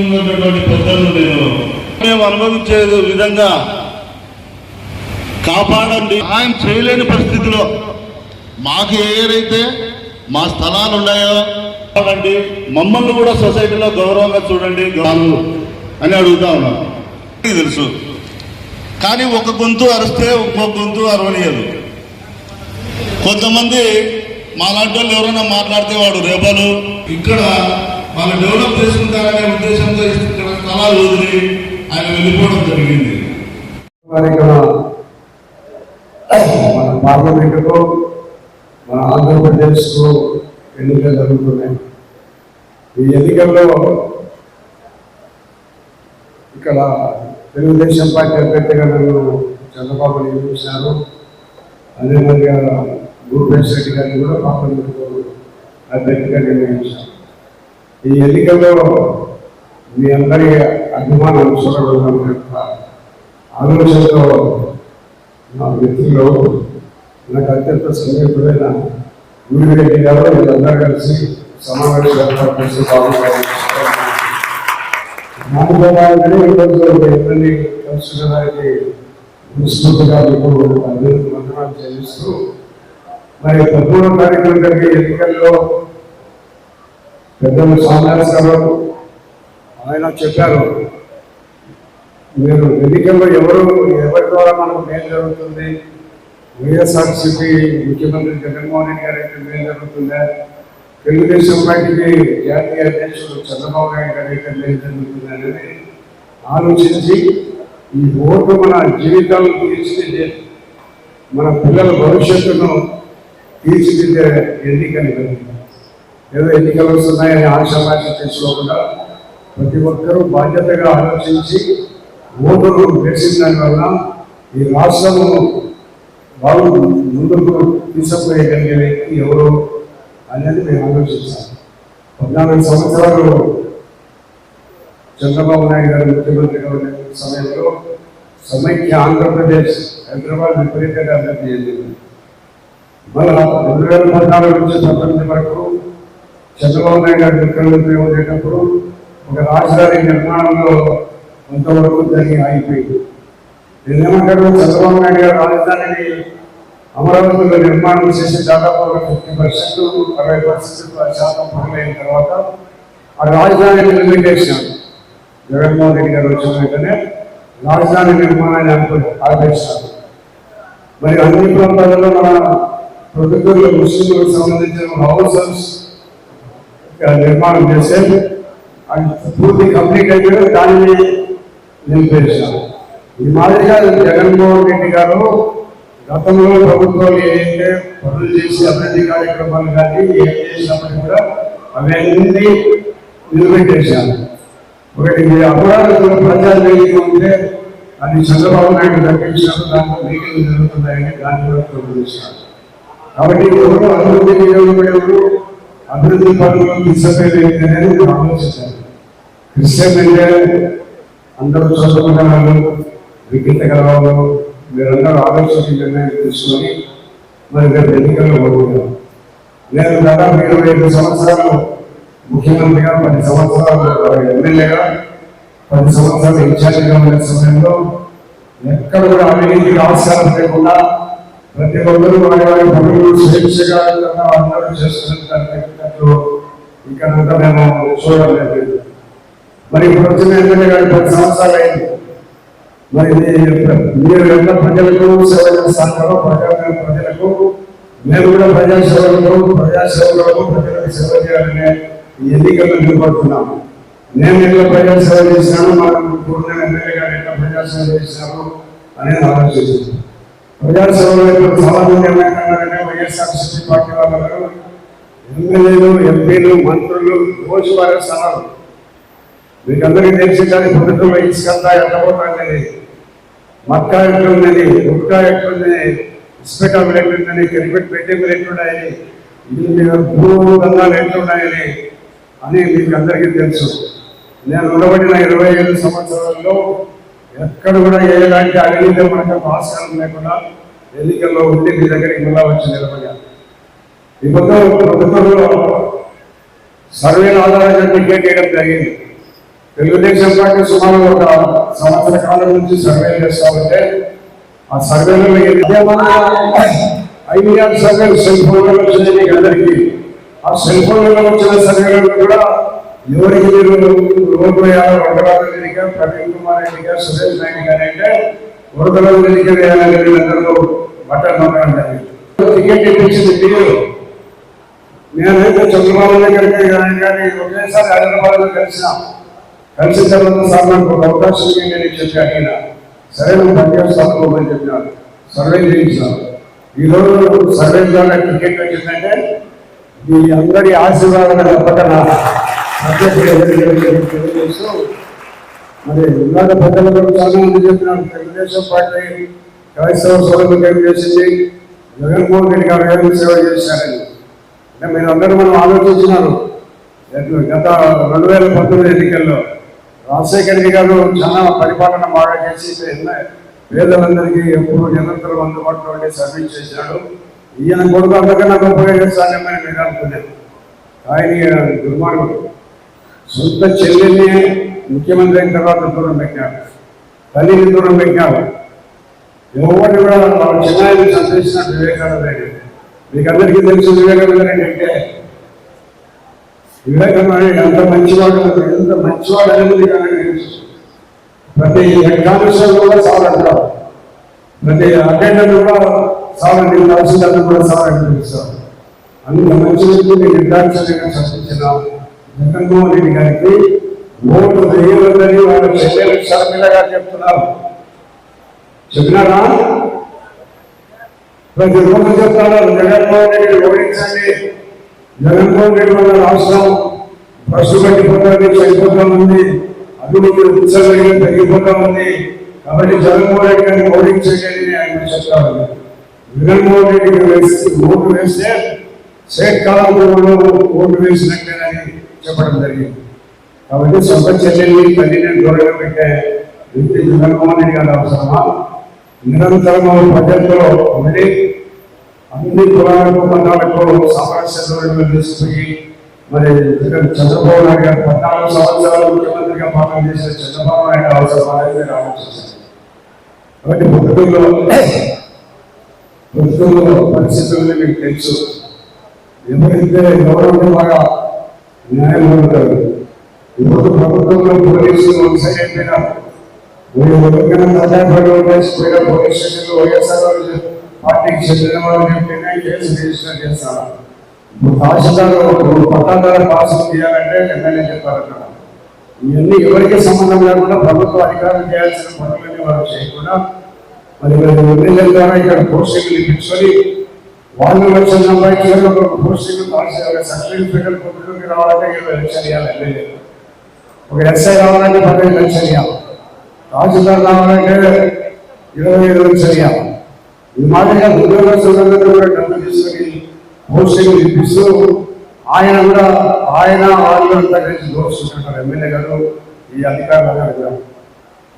ఉన్నటువంటి పెద్దలు నేను. మేము అనుభవించే విధంగా కాపాడండి. ఆయన చేయలేని పరిస్థితిలో మాకు ఏదైతే మా స్థలాలు ఉన్నాయో కాపాడండి. మమ్మల్ని కూడా సొసైటీలో గౌరవంగా చూడండి. అని అడుగుతా ఉన్నాను తెలుసు. కానీ ఒక గొంతు అరిస్తే ఇంకో గొంతు అరవనియదు. కొంతమంది మాలాంటి వాళ్ళు ఎవరైనా మాట్లాడితే వాడు రేపలు. ఇక్కడ వాళ్ళు డెవలప్ చేసుకుంటారనే ఉద్దేశంతో ఇక్కడ స్థలాలు వదిలి ఆయన వెళ్ళిపోవడం జరిగింది. మన పార్లమెంటుకు మన ఆంధ్రప్రదేశ్కు ఎన్నికలు జరుగుతున్నాయి. ఈ ఎన్నికల్లో ఇక్కడ తెలుగుదేశం పార్టీ అభ్యర్థిగా నన్ను చంద్రబాబు నియమించారు అదేవిధంగా భూపేష్ రెడ్డి గారిని కూడా పార్లమెంటుకు అభ్యర్థిగా నిర్ణయించారు. ఈ ఎన్నికల్లో మీ అందరి అభిమానం చూడగలం యొక్క ఆలోచనలో నా మిత్రులు నాకు అత్యంత సన్నిహితుడైన గుడిరెడ్డి గారు వీళ్ళందరూ కలిసి సమావేశం ఏర్పాటు చేసి బాగుంటారు మానవవాదాన్ని ఈరోజు ఇబ్బంది కలుసుకోవడానికి విస్తృతిగా మీకు అభివృద్ధి మంత్రాలు చెల్లిస్తూ మరి పదమూడవ తారీఖున జరిగే ఎన్నికల్లో పెద్దలు సామ్రాజ్ గారు ఆయన చెప్పారు మీరు ఎన్నికల్లో ఎవరు ఎవరి ద్వారా మనకు మేలు జరుగుతుంది? వైఎస్ఆర్సీపీ ముఖ్యమంత్రి జగన్మోహన్ రెడ్డి గారికి మేలు జరుగుతుందా? తెలుగుదేశం పార్టీకి జాతీయ అధ్యక్షుడు చంద్రబాబు నాయుడు గారికి మేలు జరుగుతుంది? అనేది ఆలోచించి ఈ ఓటు మన జీవితాలను తీర్చిదిద్దే మన పిల్లల భవిష్యత్తును తీర్చిదిద్దే ఎన్నికలు జరుగుతుంది ఏదో ఎన్నికలు వస్తున్నాయని ఆశాభాష తీసుకోకుండా ప్రతి ఒక్కరూ బాధ్యతగా ఆలోచించి ఓటును వేసిన దానివల్ల ఈ రాష్ట్రము వాళ్ళు ముందుకు తీసుకుపోయగలిగే వ్యక్తి ఎవరు అనేది మేము ఆలోచిస్తాం పద్నాలుగు సంవత్సరాలు చంద్రబాబు నాయుడు గారు ముఖ్యమంత్రిగా ఉన్న సమయంలో సమైక్య ఆంధ్రప్రదేశ్ హైదరాబాద్ విపరీతంగా అభివృద్ధి చెందింది. మళ్ళా రెండు వేల పద్నాలుగు నుంచి పంతొమ్మిది వరకు చంద్రబాబు నాయుడు గారు ముఖ్యమంత్రి ఉండేటప్పుడు ఒక రాజధాని నిర్మాణంలో కొంతవరకు జరిగి ఆగిపోయింది. నేనేమంటారు చంద్రబాబు నాయుడు గారు రాజధానిని అమరావతిలో నిర్మాణం చేసి దాదాపు ఒక ఫిఫ్టీ పర్సెంట్ అరవై పర్సెంట్ శాతం పూర్తయిన తర్వాత ఆ రాజధాని నిర్మించేసాం జగన్మోహన్ రెడ్డి గారు వచ్చిన వెంటనే రాజధాని నిర్మాణాన్ని అనుకుని మరి అన్ని ప్రాంతాలలో మన ప్రభుత్వంలో ముస్లింలకు సంబంధించిన హౌసెస్ నిర్మాణం చేశారు. అది పూర్తి కంప్లీట్ అయిపోయి దానిని నిలిపేశారు. ఈ మాదిరిగా జగన్మోహన్ రెడ్డి గారు గతంలో ప్రభుత్వాలు ఏదైతే పనులు చేసి అభివృద్ధి కార్యక్రమాలు కానీ ఏం చేసినప్పటికీ కూడా అవన్నీ నిలబెట్టేశాను ఒకటి మీ అపరాధులు ప్రజా వేదిక ఉంటే అది చంద్రబాబు నాయుడు తగ్గించారు దాంట్లో మీటింగ్ జరుగుతున్నాయని దాన్ని కూడా ప్రభుత్వం కాబట్టి ఎవరు అభివృద్ధి నియోజకవర్గంలో అభివృద్ధి పనులు తీసుకెళ్ళి అనేది నేను ఆలోచించాను క్రిస్టియన్ అంటే అందరూ చదువుకున్న వాళ్ళు విజ్ఞత గలవాళ్ళు మీరందరూ ఆలోచించే నిర్ణయం తీసుకొని మరి రేపు ఎన్నికల్లో ఓడుకున్నాం నేను దాదాపు ఇరవై ఐదు సంవత్సరాలు ముఖ్యమంత్రిగా పది సంవత్సరాలు ఎమ్మెల్యేగా పది సంవత్సరాలు ఇన్ఛార్జిగా ఉన్న సమయంలో ఎక్కడ కూడా అవినీతికి ఆస్కారం లేకుండా ప్రతి ఒక్కరూ వారి వారి పనులు స్వేచ్ఛగా అందరూ ఇక్కడ ఇక్కడంతా మేము చూడలేదు మరి ఇప్పుడు వచ్చిన ఎమ్మెల్యే గారి పది సంవత్సరాలు అయింది. మరి మీరు ఎంత ప్రజలకు సేవ చేస్తారో ప్రజా ప్రజలకు మేము కూడా ప్రజాసేవలకు ప్రజాసేవలకు ప్రజలకు సేవ చేయాలనే ఎన్నికలు నిలబడుతున్నాము. నేను ఎట్లా ప్రజాసేవ చేసినాను మనం ఇప్పుడున్న ఎమ్మెల్యే గారు ఎట్లా ప్రజాసేవ చేశాను అనేది ఆలోచిస్తున్నాను ప్రజాసేవలో ఇప్పుడు సమాజం వైఎస్ఆర్సీపీ పార్టీ వాళ్ళు ఎమ్మెల్యేలు ఎంపీలు మంత్రులు రోజువారీ స్థలాలు మీకు అందరికీ తెలిసి కానీ పొద్దుటూరులో ఇసుకంతా ఎట్టబోతుంది మక్కా ఎట్లుందని గుట్కా ఎట్లుందని ఇస్పెటం ఎట్లుందని క్రికెట్ పెట్టింగ్ ఎట్లున్నాయని ఇది మీద భూములు ఎట్లున్నాయని అని మీకు అందరికీ తెలుసు. నేను ఉండబడిన ఇరవై ఐదు సంవత్సరాల్లో ఎక్కడ కూడా ఎలాంటి అవినీతి మనకు ఆస్కారం లేకుండా ఎన్నికల్లో ఉండి మీ దగ్గరికి మళ్ళా వచ్చి నిలబడ్డాను ఈ మొత్తం ప్రభుత్వంలో సర్వేల ఆధారంగా టికెట్ వేయడం జరిగింది. తెలుగుదేశం పార్టీ సుమారు ఒక సంవత్సర కాలం నుంచి సర్వే చేస్తా ఉంటే ఆ సర్వేలో ఐడియా సర్వేలు సెల్ ఫోన్లో వచ్చింది మీకు అందరికీ. ఆ సెల్ ఫోన్లలో వచ్చిన సర్వేలలో కూడా ఎవరికి మీరు రోడ్డు వేయాలో వరదరాజు రెడ్డిగా ప్రవీణ్ సురేష్ నాయుడు గారు అంటే వరదరాజు రెడ్డిగా వేయాలని వీళ్ళందరూ బట్టలు నమ్మడం జరిగింది టికెట్ ఇప్పించింది మీరు. నేనైతే చంద్రబాబు దగ్గరికి కానీ కానీ ఒకేసారి హైదరాబాద్లో కలిసినాం కలిసిన తర్వాత సార్ నాకు ఒక అవకాశం ఇవ్వండి అని చెప్పి అడిగిన సరే నువ్వు పనిచేస్తాను అని చెప్పినాను సర్వే చేయించాను. ఈరోజు సర్వే ద్వారా టికెట్ వచ్చిందంటే మీ అందరి ఆశీర్వాదం తప్పక నా అధ్యక్షుడు తెలియజేస్తూ మరి ఇలాగ పెద్దలు కూడా చాలా మంది చెప్పినారు తెలుగుదేశం పార్టీ క్రైస్తవ సోదరులకు ఏం చేసింది? జగన్మోహన్ రెడ్డి గారు ఏం సేవ చేశారని. అంటే మీరు అందరూ మనం ఆలోచించినారు. గత రెండు వేల పంతొమ్మిది ఎన్నికల్లో రాజశేఖర రెడ్డి గారు చాలా పరిపాలన బాగా చేసి పేదలందరికీ ఎప్పుడు నిరంతరం అందుబాటులో ఉండే సర్వీస్ చేశాడు. ఈయన కొడుకు అంతకన్నా గొప్పగా చేస్తానని మీరు అనుకున్నాను ఆయన దుర్మార్గుడు. సొంత చెల్లెల్ని ముఖ్యమంత్రి అయిన తర్వాత దూరం పెట్టారు తల్లిని దూరం పెట్టారు ఎవరిని కూడా వాళ్ళ చిన్నాయిని చంపేసిన వివేకానంద రెడ్డి. మీకు అందరికీ తెలుసు వివేకానంద రెడ్డి అంటే వివేకానంద రెడ్డి ఎంత మంచివాడు ఎంత మంచివాడు అనేది తెలుసు. ప్రతి కాంగ్రెస్ కూడా సాలంటారు ప్రతి అటెండర్ కూడా సాలండి తహసీల్దార్ కూడా సాలండి తెలుస్తారు అంత మంచి వ్యక్తిని నిర్ధారించడానికి చర్చించిన జగన్మోహన్ రెడ్డి గారికి ఓటు వేయవద్దని వాళ్ళు చెల్లెలు షర్మిల చెప్తున్నారు. చెప్పినారా? ప్రతి రోజు చెప్తారు జగన్మోహన్ రెడ్డి ఓడించండి. జగన్మోహన్ రెడ్డి వల్ల రాష్ట్రం బస్సు పట్టిపోతుంది చనిపోతా ఉంది అభివృద్ధి ఉత్సవంగా తగ్గిపోతా ఉంది కాబట్టి జగన్మోహన్ రెడ్డి గారిని ఓడించండి అని ఆయన చెప్తారు. జగన్మోహన్ రెడ్డికి వేసి ఓటు వేస్తే షేక్ కాలంలో ఓటు వేసినట్టేనని చెప్పడం జరిగింది. కాబట్టి సొంత చెల్లెల్ని తల్లిని దూరంగా పెట్టే వ్యక్తి జగన్మోహన్ రెడ్డి గారు అవసరమా? నిరంతరము ప్రజల్లో ఉండి అన్ని కులాలకు మతాలకు సామరస్యంలో తీసుకుని మరి చంద్రబాబు నాయుడు గారు పద్నాలుగు సంవత్సరాలు ముఖ్యమంత్రిగా పాలన చేసిన చంద్రబాబు నాయుడు అవసరం అనేది నేను ఆలోచిస్తాను కాబట్టి పొద్దుల్లో పొద్దుల్లో పరిస్థితులు మీకు తెలుసు. ఎవరైతే గౌరవం బాగా న్యాయం పొందుతారు ఇప్పుడు ప్రభుత్వంలో పోలీసులు ఒక సైడ్ మీరు ఎవరికైనా పోలీస్ స్టేషన్లో వైఎస్ఆర్ పార్టీకి చెందిన వాళ్ళు కేసు రిజిస్టర్ చేస్తాను. తహసీల్దార్ పట్టాదారు పాస్ చేయాలంటే ఎమ్మెల్యే చెప్పారు అక్కడ ఇవన్నీ ఎవరికి సంబంధం లేకుండా ప్రభుత్వ అధికారులు చేయాల్సిన పనులన్నీ వారు చేయకుండా మరి ఎమ్మెల్యే ద్వారా ఇక్కడ పోస్టింగ్లు ఇప్పించుకొని వాళ్ళు వచ్చిన సంపాదించారు ఒక సర్టిఫికెట్ రావాలంటే ఇరవై ఎమ్మెల్యే. ఒక ఎస్ఐ రావాలంటే పదిహేను లక్షలు ఇవ్వాలి తహసీల్దార్ రావాలంటే ఇరవై ఐదు లక్షలు ఇవ్వాలి ఈ మాదిరిగా ఉద్యోగస్తులందరూ కూడా డబ్బు తీసుకొని పోస్టింగ్ ఇప్పిస్తూ ఆయన కూడా ఆయన వాళ్ళు అంతా కలిసి దోచుకుంటున్నారు ఎమ్మెల్యే గారు ఈ అధికారులు గారు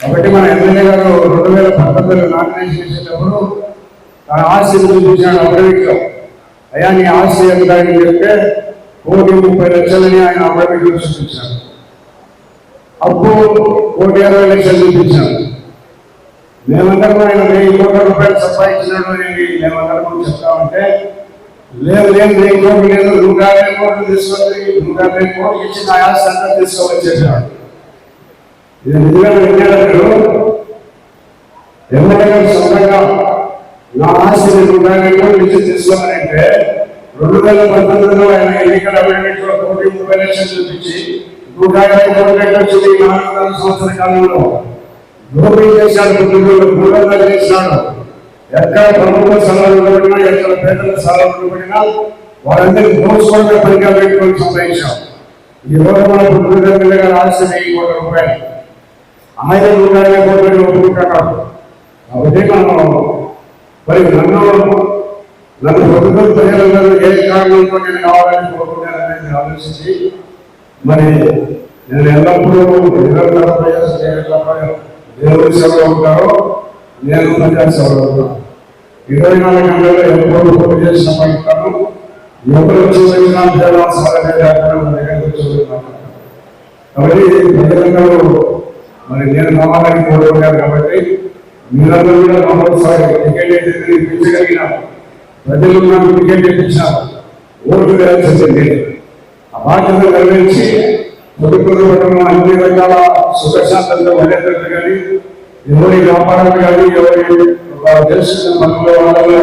కాబట్టి మన ఎమ్మెల్యే గారు రెండు వేల పంతొమ్మిదిలో నామినేషన్ చేసేటప్పుడు తన ఆస్తిని చూపించాడు అమరవీట్లో అయ్యా నీ ఆస్తి ఎంత అని చెప్తే కోటి ముప్పై లక్షలని ఆయన అమరవీట్లో చూపించాడు. అప్పు కోటి ఇరవై లక్షలు చూపించాడు మేమందరం ఆయన వెయ్యి కోట్ల రూపాయలు సంపాదించినాడు అనేది మేమందరం చెప్తామంటే లేదు లేదు వెయ్యి కోట్లు లేదు నూట యాభై కోట్లు తీసుకొని నూట యాభై కోట్లు ఇచ్చి నా ఆస్తి అంతా తీసుకోమని చెప్పాడు ఇది నిజంగా విద్యార్థులు ఎమ్మెల్యే సొంతంగా నా ఆస్తిని నూట యాభై కోట్లు ఇచ్చి తీసుకోమని అంటే రెండు వేల పంతొమ్మిదిలో ఆయన ఎన్నికల అభివృద్ధిలో కోటి ముప్పై లక్షలు చూపించి నూట యాభై కోట్లు వచ్చింది నాలుగు వందల కాలంలో చేశాడు ఎక్కడ ప్రభుత్వ స్థలాలు ఎక్కడ పేదల వారందరినీ పనిగా పెట్టుకొని సంపాదించాం ఈ రోజు మన గారు వెయ్యి కోట్ల రూపాయలు ఆయన నూట యాభై కోట్లు ఒప్పుకుంటున్నాడు కాబట్టి మనం మరి నన్ను నన్ను ప్రభుత్వం ప్రజలందరూ ఏ కారణంతో నేను కావాలని ఆలోచించి మరి నేను ఎల్లప్పుడూ నిరంతర ప్రజా దేవుడి సేవలో ఉంటారో నేను ప్రజా సేవలో ఉంటాను. ఇరవై నాలుగు గంటల్లో ఎప్పుడు పోటీ చేసిన పడతాను ఎవరు చూసినా దేవా కాబట్టి ప్రజలందరూ మరి నేను నమ్మకానికి కోరుకున్నాను కాబట్టి మీరందరూ కూడా మరోసారి టికెట్ అయితే ప్రజలు నాకు టికెట్ ఇప్పించారు ఓటు వేయాల్సింది ఆ బాధ్యత నిర్వహించి పొదుపులు పట్టణం అన్ని రకాల సుఖశాంతంగా ఉండేటట్టు కానీ ఎవరి వ్యాపారాలు కానీ ఎవరి దేశం మనలో వాళ్ళలో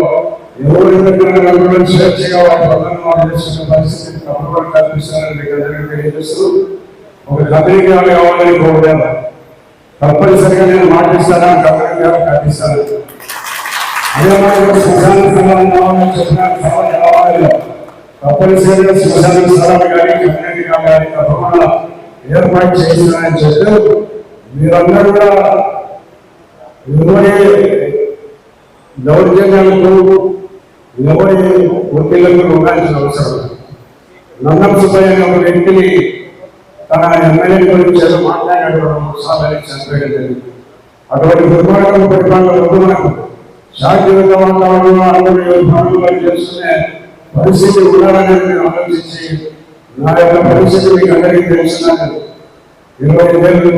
ఎవరి దగ్గర నలుగురు స్వేచ్ఛగా వారి పనులను వారు చేసుకునే పరిస్థితిని తప్పకుండా కల్పిస్తారని మీకు అందరికీ తెలియజేస్తూ ఒక కంపెనీకి కావాలని కోరుతాను. తప్పనిసరిగా నేను మాటిస్తాను కంపెనీ గారు కట్టిస్తాను. అదే మాట శ్మశాన సంబంధం కావాలని చెప్పిన స్థలం తప్పనిసరిగా శ్మశాన స్థలాలు కానీ కమ్యూనిటీ కానీ తప్పకుండా ఏర్పాటు చేస్తున్నారని చెప్తూ మీరందరూ కూడా ఎవరి దౌర్జన్యాలకు ఎవరి ఒత్తిళ్ళకు ఉండాల్సిన అవసరం లేదు. సుబ్బయ్య ఒక వ్యక్తిని తన ఎమ్మెల్యే గురించి ఏదో మాట్లాడాడు సాధారణ చనిపోయడం జరిగింది అటువంటి దుర్మార్గం పరిపాలన వద్దు మనకు శాంతియుత వాతావరణంలో అందరూ పనులు చేసుకునే పరిస్థితి ఉన్నారని నేను ఆలోచించి నా యొక్క పరిస్థితి మీకు అందరికీ తెలుస్తున్నాను ఇరవై వేలు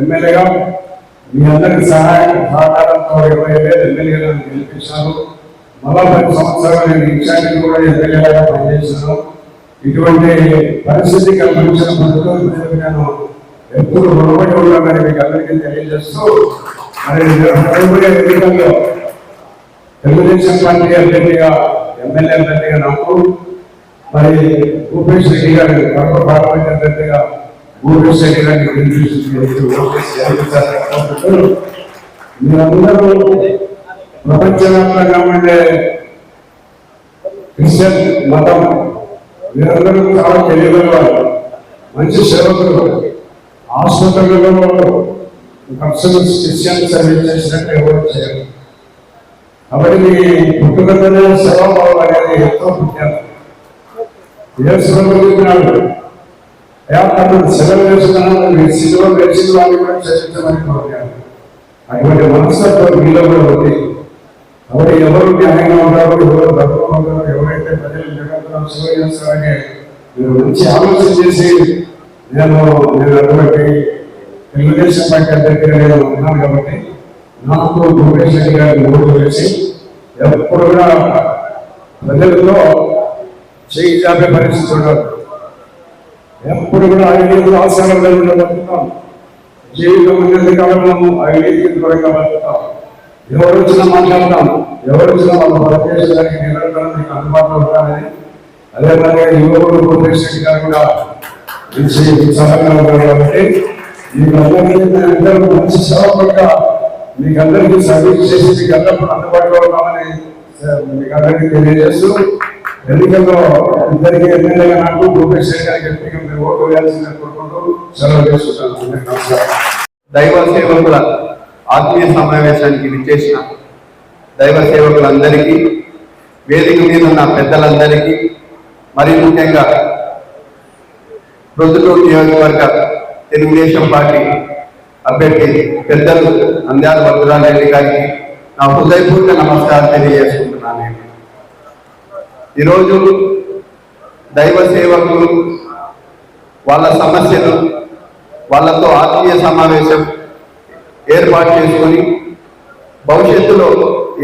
ఎమ్మెల్యేగా మీ అందరికి సహాయం సహకారంతో ఇరవై వేలు ఎమ్మెల్యేగా గెలిపించాను మళ్ళా పది సంవత్సరాలు నేను ఇన్ఛార్జి కూడా ఎమ్మెల్యేగా పనిచేశాను. ఇటువంటి పరిస్థితి కల్పించిన ప్రభుత్వం నేను ఎప్పుడు రుణపడి ఉన్నామని మీకు అందరికీ తెలియజేస్తూ మరి ఎన్నికల్లో తెలుగుదేశం పార్టీ అభ్యర్థిగా ఎమ్మెల్యే అభ్యర్థిగా నాకు మరి భూపేష్ రెడ్డి గారు కడప పార్లమెంట్ అభ్యర్థిగా భూపేష్ రెడ్డి గారిని గెలిపించి మీరందరూ ప్రపంచవ్యాప్తంగా ఉండే క్రిస్టియన్ మతం మీరందరూ చాలా తెలియని మంచి సేవకులు ఆసుపత్రులలో కస్టమర్స్ క్రిస్టియన్ సర్వీస్ చేసినట్టు ఎవరు చేయాలి కాబట్టి మీ పుట్టుకతోనే సేవాభావం అనేది ఎంతో పుణ్యం ఏ సులభుతున్నాడు అతను సెలవు వేసుకున్నాను మీ సిలువ వేసిన వాళ్ళు కూడా చర్చించమని కోరాను అటువంటి మనస్తత్వం మీలో కూడా ఉంది. కాబట్టి ఎవరు న్యాయంగా ఉంటారు ఎవరు తక్కువ ఉంటారు ఎవరైతే ప్రజలు జగత్తులో సేవ చేస్తారని మీరు మంచి ఆలోచన చేసి నేను నేను అటువంటి తెలుగుదేశం పార్టీ అధ్యక్షుడు నేను ఉన్నాను కాబట్టి నాకు భూపేష్ గారి గారిని ఓటు వేసి ఎప్పుడు కూడా ప్రజలతో చేయి జాపే పరిస్థితి ఎప్పుడు కూడా ఐదు అవసరం లేకుండా బతుకుతాం జీవితం ఉన్నది కాలంలో ఐదు దూరంగా బతుకుతాం. ఎవరు వచ్చినా మాట్లాడతాం. ఎవరు వచ్చినా వాళ్ళ భారతదేశానికి నిరంతరం మీకు అందుబాటులో ఉంటానని అదే మాదిరిగా యువకుడు భూపేష్ గారు కూడా సహకారం కాబట్టి మీకు అందరికీ అందరూ మంచి సేవకులుగా మీకు అందరికీ సర్వీస్ చేసి మీకు అందరూ అందుబాటులో ఉన్నామని మీకు అందరికీ తెలియజేస్తూ ఎన్నికల్లో ఇద్దరికి ఎమ్మెల్యేగా నాకు భూపేష్ రెడ్డి గారికి ఎంపిక మీరు ఓటు వేయాల్సిందని కోరుకుంటూ సెలవు చేసుకుంటాను. నమస్కారం. దైవ సేవకుల ఆత్మీయ సమావేశానికి విచ్చేసిన దైవ సేవకులందరికీ వేదిక మీద ఉన్న పెద్దలందరికీ మరి ముఖ్యంగా ప్రొద్దుటూరు నియోజకవర్గ తెలుగుదేశం పార్టీ అభ్యర్థి పెద్దలు అందాల వరదరాజరెడ్డి గారికి నా హృదయపూర్వక నమస్కారం తెలియజేసుకుంటున్నాను. ఈరోజు దైవ సేవకులు వాళ్ళ సమస్యలు వాళ్ళతో ఆత్మీయ సమావేశం ఏర్పాటు చేసుకొని భవిష్యత్తులో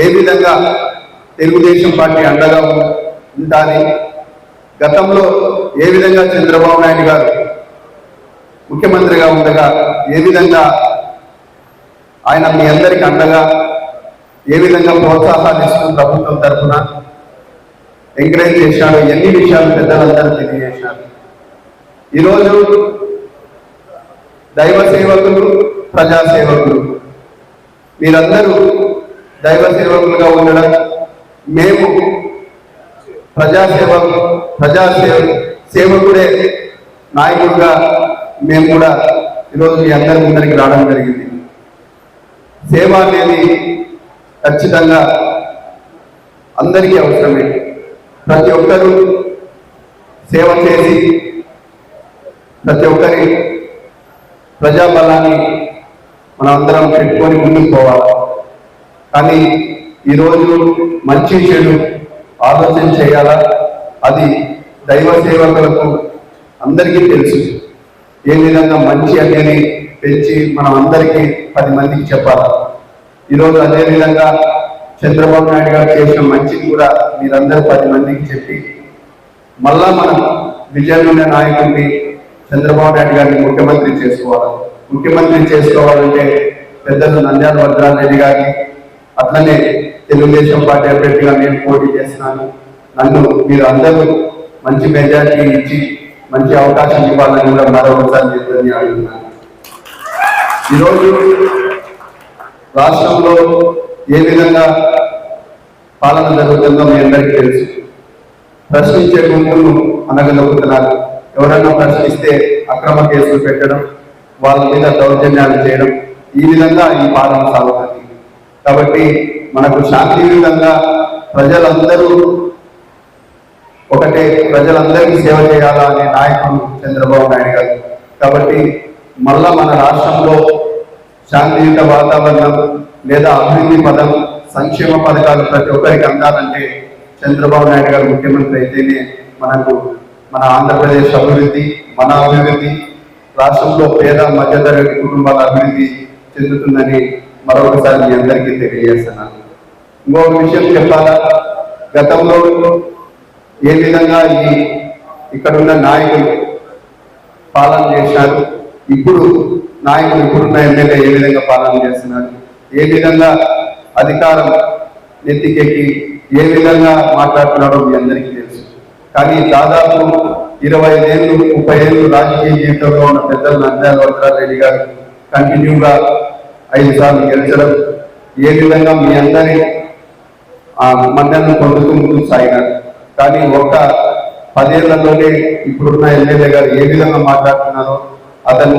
ఏ విధంగా తెలుగుదేశం పార్టీ అండగా ఉండాలి గతంలో ఏ విధంగా చంద్రబాబు నాయుడు గారు ముఖ్యమంత్రిగా ఉండగా ఏ విధంగా ఆయన మీ అందరికి అండగా ఏ విధంగా ప్రోత్సాహాలు ఇస్తూ ప్రభుత్వం తరఫున? ఎంకరేజ్ చేశాడు ఎన్ని విషయాలు పెద్దలందరూ తెలియజేశారు. ఈరోజు దైవ సేవకులు ప్రజా సేవకులు. మీరందరూ దైవ సేవకులుగా ఉండడం మేము ప్రజా సేవ ప్రజా సేవ సేవకుడే నాయకుడిగా మేము కూడా ఈరోజు మీ అందరి ముందరికి రావడం జరిగింది. సేవ అనేది ఖచ్చితంగా అందరికీ అవసరమే. ప్రతి ఒక్కరూ సేవ చేసి ప్రతి ఒక్కరి ప్రజాబలాన్ని మనం అందరం పెట్టుకొని ముందుకు పోవాలి. కానీ ఈరోజు మంచి చెడు ఆలోచన చేయాలా? అది దైవ సేవకులకు అందరికీ తెలుసు. ఏ విధంగా మంచి అన్ని పెంచి మనం అందరికీ పది మందికి చెప్పాలి? ఈరోజు అదే విధంగా చంద్రబాబు నాయుడు గారు చేసిన మంచిని కూడా మీరందరూ పది మందికి చెప్పి మళ్ళా మనం విజయమైన నాయకుడిని చంద్రబాబు నాయుడు గారిని ముఖ్యమంత్రి చేసుకోవాలి? ముఖ్యమంత్రి చేసుకోవాలంటే పెద్దలు నంద్యాల భద్రారెడ్డి గారిని అట్లనే తెలుగుదేశం పార్టీ అభ్యర్థిగా నేను పోటీ చేస్తున్నాను. నన్ను మీరు అందరూ మంచి మెజార్టీ ఇచ్చి మంచి అవకాశం ఇవ్వాలని కూడా మరొకసారి చెప్పని అడుగుతున్నాను ఈరోజు రాష్ట్రంలో ఏ విధంగా పాలన జరుగుతుందో మీ అందరికీ తెలుసు. ప్రశ్నించే గుంపులను అనగలుగుతున్నారు ఎవరన్నా ప్రశ్నిస్తే అక్రమ కేసులు పెట్టడం వాళ్ళ మీద దౌర్జన్యాలు చేయడం ఈ విధంగా ఈ పాలన సాగుతుంది. కాబట్టి మనకు శాంతియుతంగా ప్రజలందరూ ప్రజలందరికీ సేవ చేయాలా అనే నాయకుడు చంద్రబాబు నాయుడు గారు. కాబట్టి మళ్ళా మన రాష్ట్రంలో శాంతియుత వాతావరణం లేదా అభివృద్ధి పదం సంక్షేమ పథకాలు ప్రతి ఒక్కరికి అందాలంటే చంద్రబాబు నాయుడు గారు ముఖ్యమంత్రి అయితేనే మనకు మన ఆంధ్రప్రదేశ్ అభివృద్ధి మన అభివృద్ధి రాష్ట్రంలో పేద మధ్యతరగతి కుటుంబాల అభివృద్ధి చెందుతుందని మరొకసారి మీ అందరికీ తెలియజేస్తున్నాను. ఇంకొక విషయం చెప్పాలా? గతంలో ఏ విధంగా ఈ ఇక్కడున్న నాయకులు పాలన చేశారు? ఇప్పుడు నాయకులు ఇప్పుడున్న ఎమ్మెల్యే ఏ విధంగా పాలన చేస్తున్నారు? ఏ విధంగా అధికారం నెత్తికెక్కి ఏ విధంగా మాట్లాడుతున్నారో మీ అందరికీ తెలుసు. కానీ దాదాపు ఇరవై ఐదేళ్ళు ముప్పై ఏళ్ళు రాజకీయ జీవితంలో ఉన్న పెద్దలు నంద్యాల వజ్రారెడ్డి గారు కంటిన్యూగా ఐదు సార్లు గెలిచడం ఏ విధంగా మీ అందరి ఆ మన్నలను పొందుతూ ముందుకు సాగినారు? కానీ ఒక పదేళ్ళలోనే ఇప్పుడున్న ఎమ్మెల్యే గారు ఏ విధంగా మాట్లాడుతున్నారో అతను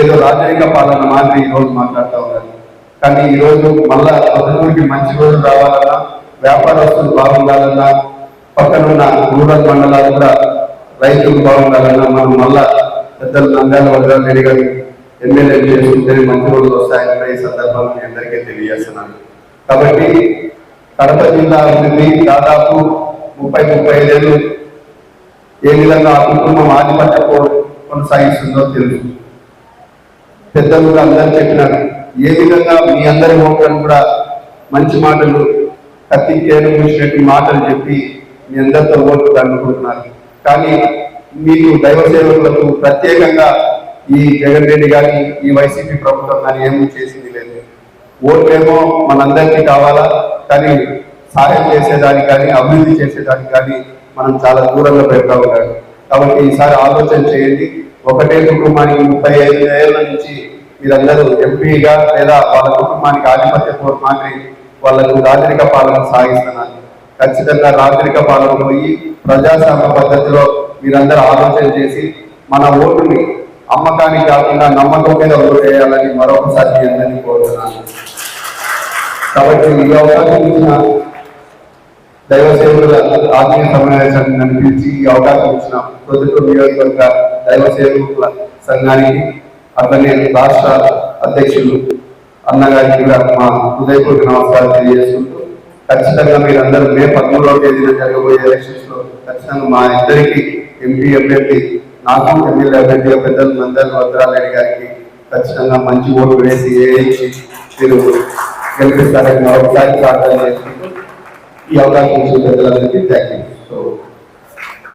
ఏదో రాజరిక పాలన మాదిరి ఈరోజు రోజు మాట్లాడుతూ ఉన్నారు. కానీ ఈ రోజు మళ్ళా పొద్దునూరికి మంచి రోజులు రావాలన్నా వ్యాపారస్తులు బాగుండాలన్నా పక్కనున్న రూరల్ మండలాలు కూడా రైతులు బాగుండాలన్నా మనం మళ్ళా పెద్దలు నంద్యాల వజ్రారెడ్డి గారు ఎమ్మెల్యే చేసుకుంటే మంచి రోజులు వస్తాయని ఈ సందర్భంలో మీ అందరికీ తెలియజేస్తున్నాను. కాబట్టి కడప జిల్లా అభివృద్ధి దాదాపు ముప్పై ముప్పై ఐదేళ్ళు ఏ విధంగా ఆ కుటుంబం ఆధిపత్య పో- కొనసాగిస్తుందో తెలుసు. పెద్దలు కూడా అందరూ చెప్పినారు. ఏ విధంగా మీ అందరి ఓట్లను కూడా మంచి మాటలు కత్తి కేలు మూసినట్టు మాటలు చెప్పి మీ అందరితో ఓట్లు అనుకుంటున్నారు కానీ మీకు దైవ సేవకులకు ప్రత్యేకంగా ఈ జగన్ రెడ్డి కానీ ఈ వైసీపీ ప్రభుత్వం కానీ ఏమీ చేసింది లేదు. ఓట్లేమో మనందరికీ కావాలా? కానీ సహాయం చేసేదానికి కానీ అభివృద్ధి చేసేదానికి కానీ మనం చాలా దూరంగా పెడతా ఉన్నాడు కాబట్టి ఈసారి ఆలోచన చేయండి. ఒకటే కుటుంబానికి ముప్పై ఐదు ఏళ్ళ నుంచి మీరందరూ ఎంపీగా లేదా వాళ్ళ కుటుంబానికి ఆధిపత్య పోరు మాదిరి వాళ్ళకు రాజరిక పాలన సాగిస్తున్నారు. ఖచ్చితంగా రాజరిక పాలన పోయి ప్రజాస్వామ్య పద్ధతిలో మీరందరూ ఆలోచన చేసి మన ఓటుని అమ్మకానికి కాకుండా నమ్మకం మీద ఓటు వేయాలని మరొకసారి మీ అందరినీ కోరుతున్నాను. కాబట్టి ఈ అవకాశం ఇచ్చిన దైవ సేవకుల ఆత్మీయ సమావేశాన్ని నన్ను పిలిచి ఈ అవకాశం ఇచ్చిన ప్రొద్దుటూరు నియోజకవర్గ దైవ సేవకుల సంఘానికి అట్లనే రాష్ట్ర అధ్యక్షులు అన్నగారికి కూడా మా హృదయపూర్వక నమస్కారం తెలియజేసుకుంటూ ఖచ్చితంగా మీరందరూ మే పదమూడవ తేదీన జరగబోయే ఎలక్షన్స్లో ఖచ్చితంగా మా ఇద్దరికి ఎంపీ అభ్యర్థి నాకు ఎమ్మెల్యే అభ్యర్థిగా పెద్దలు నందల్ వద్రారెడ్డి గారికి ఖచ్చితంగా మంచి ఓటు వేసి వేయించి మీరు గెలిపిస్తారని మరొకసారి ప్రార్థన చేసుకుంటూ ఈ అవకాశం ఇచ్చిన పెద్దలందరికీ థ్యాంక్ యూ సో